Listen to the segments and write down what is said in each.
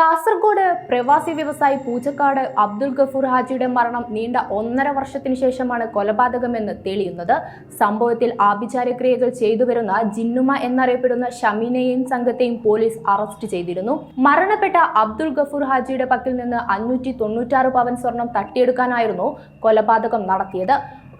കാസർഗോഡ് പ്രവാസി വ്യവസായി പൂച്ചക്കാട് അബ്ദുൽ ഗഫൂർ ഹാജിയുടെ മരണം നീണ്ട ഒന്നര വർഷത്തിനു ശേഷമാണ് കൊലപാതകമെന്ന് തെളിയുന്നത്. സംഭവത്തിൽ ആഭിചാരക്രിയകൾ ചെയ്തു വരുന്ന ജിന്നുമ എന്നറിയപ്പെടുന്ന ഷമീനയെയും സംഘത്തെയും പോലീസ് അറസ്റ്റ് ചെയ്തിരുന്നു. മരണപ്പെട്ട അബ്ദുൽ ഗഫൂർ ഹാജിയുടെ പക്കൽ നിന്ന് അഞ്ഞൂറ്റി തൊണ്ണൂറ്റാറ് പവൻ സ്വർണം തട്ടിയെടുക്കാനായിരുന്നു കൊലപാതകം നടത്തിയത്.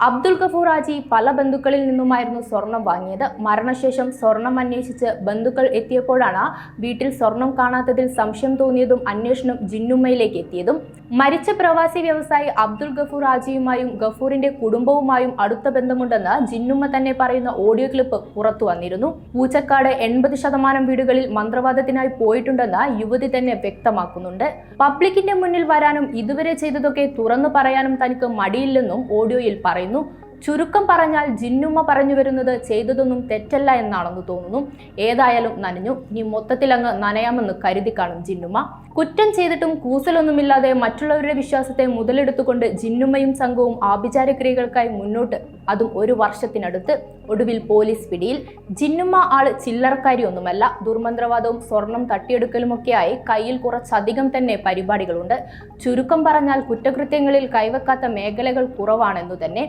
അബ്ദുൽ ഗഫൂർ ഹാജി പല ബന്ധുക്കളിൽ നിന്നുമായിരുന്നു സ്വർണം വാങ്ങിയത്. മരണശേഷം സ്വർണം അന്വേഷിച്ച് ബന്ധുക്കൾ എത്തിയപ്പോഴാണ് വീട്ടിൽ സ്വർണം കാണാത്തതിൽ സംശയം തോന്നിയതും അന്വേഷണം ജിന്നുമ്മയിലേക്ക് എത്തിയതും. മരിച്ച പ്രവാസി വ്യവസായി അബ്ദുൾ ഗഫൂർ ഹാജിയുമായും ഗഫൂറിന്റെ കുടുംബവുമായും അടുത്ത ബന്ധമുണ്ടെന്ന് ജിന്നുമ്മ തന്നെ പറയുന്ന ഓഡിയോ ക്ലിപ്പ് പുറത്തു വന്നിരുന്നു. പൂച്ചക്കാട് എൺപത് ശതമാനം വീടുകളിൽ മന്ത്രവാദത്തിനായി പോയിട്ടുണ്ടെന്ന് യുവതി തന്നെ വ്യക്തമാക്കുന്നുണ്ട്. പബ്ലിക്കിന്റെ മുന്നിൽ വരാനും ഇതുവരെ ചെയ്തതൊക്കെ തുറന്നു പറയാനും തനിക്ക് മടിയില്ലെന്നും ഓഡിയോയിൽ പറയുന്നു. ചുരുക്കം പറഞ്ഞാൽ ജിന്നുമ്മ പറഞ്ഞു വരുന്നത് ചെയ്തതൊന്നും തെറ്റല്ല എന്നാണെന്ന് തോന്നുന്നു. ഏതായാലും നനഞ്ഞു. ഇനി മൊത്തത്തിൽ അങ്ങ് നനയാമെന്ന് കരുതി കാണും ജിന്നുമ്മ. കുറ്റം ചെയ്തിട്ടും കൂസലൊന്നുമില്ലാതെ മറ്റുള്ളവരുടെ വിശ്വാസത്തെ മുതലെടുത്തുകൊണ്ട് ജിന്നുമ്മയും സംഘവും ആഭിചാരക്രിയകൾക്കായി മുന്നോട്ട്. അതും ഒരു വർഷത്തിനടുത്ത്. ഒടുവിൽ പോലീസ് പിടിയിൽ. ജിന്നുമ്മ ആൾ ചില്ലറക്കാരിയൊന്നുമല്ല ദുർമന്ത്രവാദവും സ്വർണം തട്ടിയെടുക്കലുമൊക്കെയായി കയ്യിൽ കുറച്ചധികം തന്നെ പരിപാടികളുണ്ട്. ചുരുക്കം പറഞ്ഞാൽ കുറ്റകൃത്യങ്ങളിൽ കൈവെക്കാത്ത മേഖലകൾ കുറവാണെന്നു തന്നെ.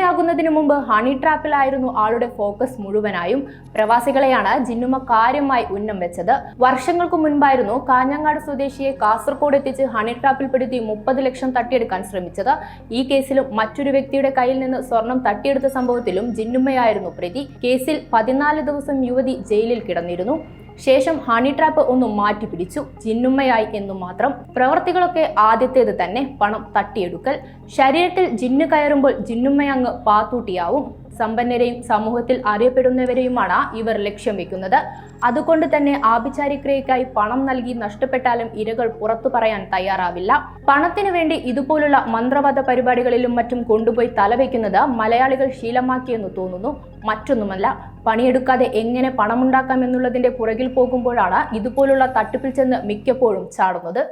ജിന്നുമ്മയാകുന്നതിനു മുമ്പ് ഹണി ട്രാപ്പിലായിരുന്നു ആളുടെ ഫോക്കസ് മുഴുവനായും. പ്രവാസികളെയാണ് ജിന്നുമ്മ കാര്യമായി ഉന്നം വെച്ചത്. വർഷങ്ങൾക്ക് മുൻപായിരുന്നു കാഞ്ഞങ്ങാട് സ്വദേശിയെ കാസർഗോഡ് എത്തിച്ച് ഹണി ട്രാപ്പിൽപ്പെടുത്തി മുപ്പത് ലക്ഷം തട്ടിയെടുക്കാൻ ശ്രമിച്ചത്. ഈ കേസിലും മറ്റൊരു വ്യക്തിയുടെ കയ്യിൽ നിന്ന് സ്വർണം തട്ടിയെടുത്ത സംഭവത്തിലും ജിന്നുമ്മയായിരുന്നു പ്രതി. കേസിൽ പതിനാല് ദിവസം യുവതി ജയിലിൽ കിടന്നിരുന്നു. ശേഷം ഹണി ട്രാപ്പ് ഒന്ന് മാറ്റി പിടിച്ചു ജിന്നുമ്മയായി എന്നു മാത്രം. പ്രവർത്തികളൊക്കെ ആദ്യത്തേത് തന്നെ പണം തട്ടിയെടുക്കൽ. ശരീരത്തിൽ ജിന്നു കയറുമ്പോൾ ജിന്നുമ്മയങ്ങ് പാത്തൂട്ടിയാവും. സമ്പന്നരെയും സമൂഹത്തിൽ അറിയപ്പെടുന്നവരെയുമാണ് ഇവർ ലക്ഷ്യം വെക്കുന്നത്. അതുകൊണ്ട് തന്നെ ആഭിചാരിക്രിയക്കായി പണം നൽകി നഷ്ടപ്പെട്ടാലും ഇരകൾ പുറത്തു പറയാൻ തയ്യാറാവില്ല. പണത്തിനു വേണ്ടി ഇതുപോലുള്ള മന്ത്രവാദ പരിപാടികളിലും മറ്റും കൊണ്ടുപോയി തലവെക്കുന്നത് മലയാളികൾ ശീലമാക്കിയെന്ന് തോന്നുന്നു. മറ്റൊന്നുമല്ല പണിയെടുക്കാതെ എങ്ങനെ പണമുണ്ടാക്കാം എന്നുള്ളതിന്റെ പുറകിൽ പോകുമ്പോഴാണ് ഇതുപോലുള്ള തട്ടിപ്പിൽ ചെന്ന് മിക്കപ്പോഴും ചാടുന്നത്.